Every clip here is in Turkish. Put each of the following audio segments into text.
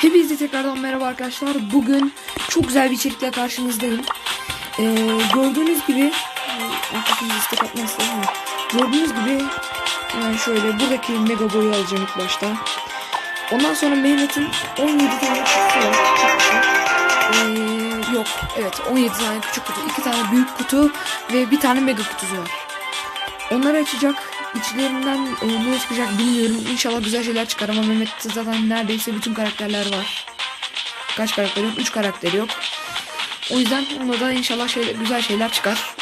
Hepinize tekrardan merhaba arkadaşlar. Bugün çok güzel bir içerikle karşınızdayım. Ee, gördüğünüz gibi arkadaşınız istek atmak gördüğünüz gibi yani şöyle buradaki mega boyu alacağım ilk başta. Ondan sonra Mehmet'in 17 tane kutusu var. Ee, yok evet 17 tane küçük kutu, 2 tane büyük kutu ve bir tane mega kutusu var. Onları açacak. İçlerinden e, ne çıkacak bilmiyorum. İnşallah güzel şeyler çıkar ama Mehmet'te zaten neredeyse bütün karakterler var. Kaç karakter yok? 3 karakter yok. O yüzden onda da inşallah şey, güzel şeyler çıkar.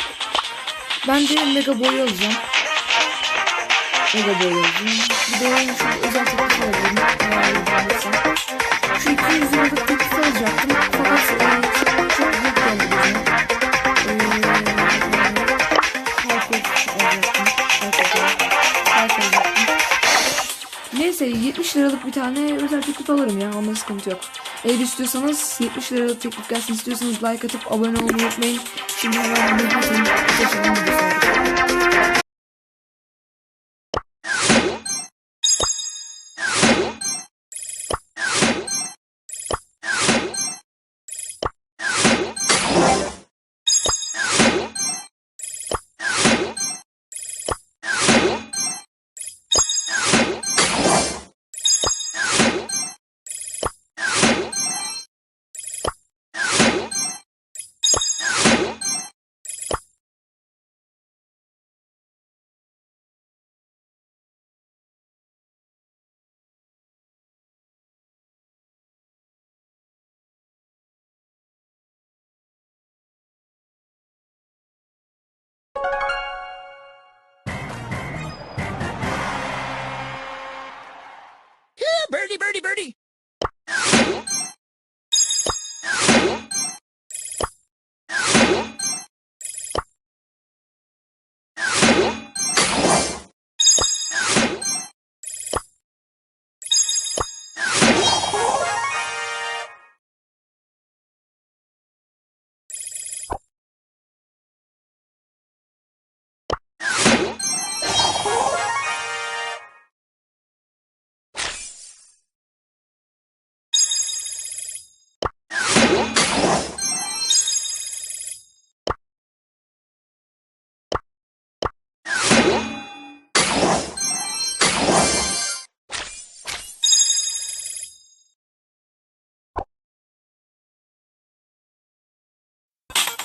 Ben de Mega Boy alacağım. Mega Boy alacağım. Bir de şu özel. Eğer izlenirse. Şu 200 liralık teklifi alacaktım. Fakat Neyse 70 liralık bir tane özel teklif alırım ya onda sıkıntı yok. Eğer istiyorsanız 70 liralık teklif gelsin istiyorsanız like atıp abone olmayı unutmayın. Şimdi hemen bir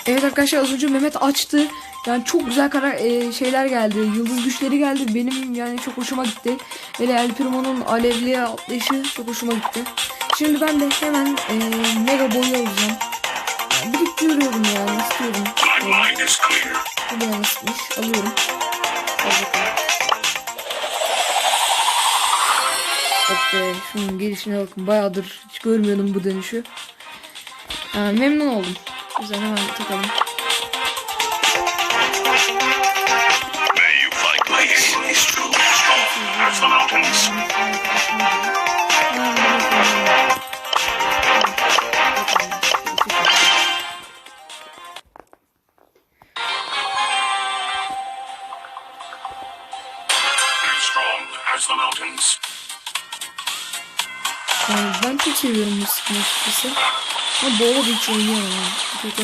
Evet arkadaşlar az önce Mehmet açtı. Yani çok güzel kara e, şeyler geldi. Yıldız güçleri geldi. Benim yani çok hoşuma gitti. Hele El Primo'nun alevliye atlayışı çok hoşuma gitti. Şimdi ben de hemen e, mega boyu alacağım. Yani biriktiriyorum yani istiyorum. Bu da yanlışmış. Alıyorum. Be şunun gelişine bakın. Bayağıdır hiç görmüyordum bu dönüşü. Yani memnun oldum. Güzel hemen takalım. Yani ben çok seviyorum skin açıkçası. Ben boğulur hiç oynuyorum ya. Kötü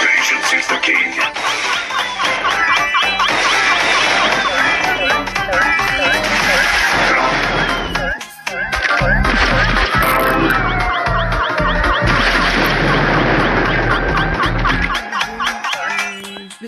Patience is the key.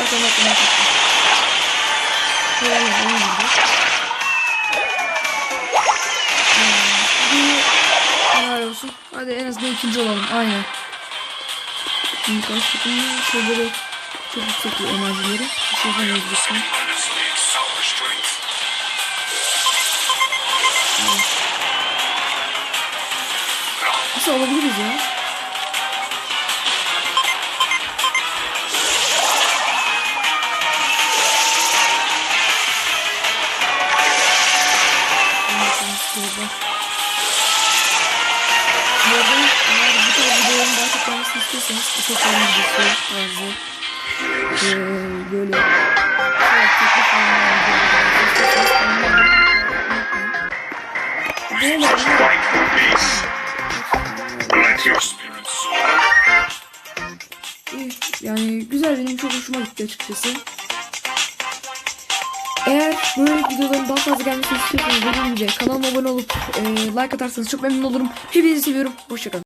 kaç kaç. Kaç kaç kaç kaç kaç. Hmm. Hadi en azından ikinci olalım. Aynen. Şimdi takımın şeyleri çok yüksek bir enerjileri. Şey solar strength. Nasıl alabiliriz ya? Bu arada eğer bu tarz videoların daha çok gelmesini istiyorsanız Atatürk'ün videosu tarzı eee, böyle olmayı unutmayın. Böyle Yani güzel benim çok hoşuma gitti açıkçası. Eğer böyle videoların daha fazla gelmesini istiyorsanız dediğim gibi kanalıma abone olup e, like atarsanız çok memnun olurum. Hepinizi seviyorum. Hoşçakalın.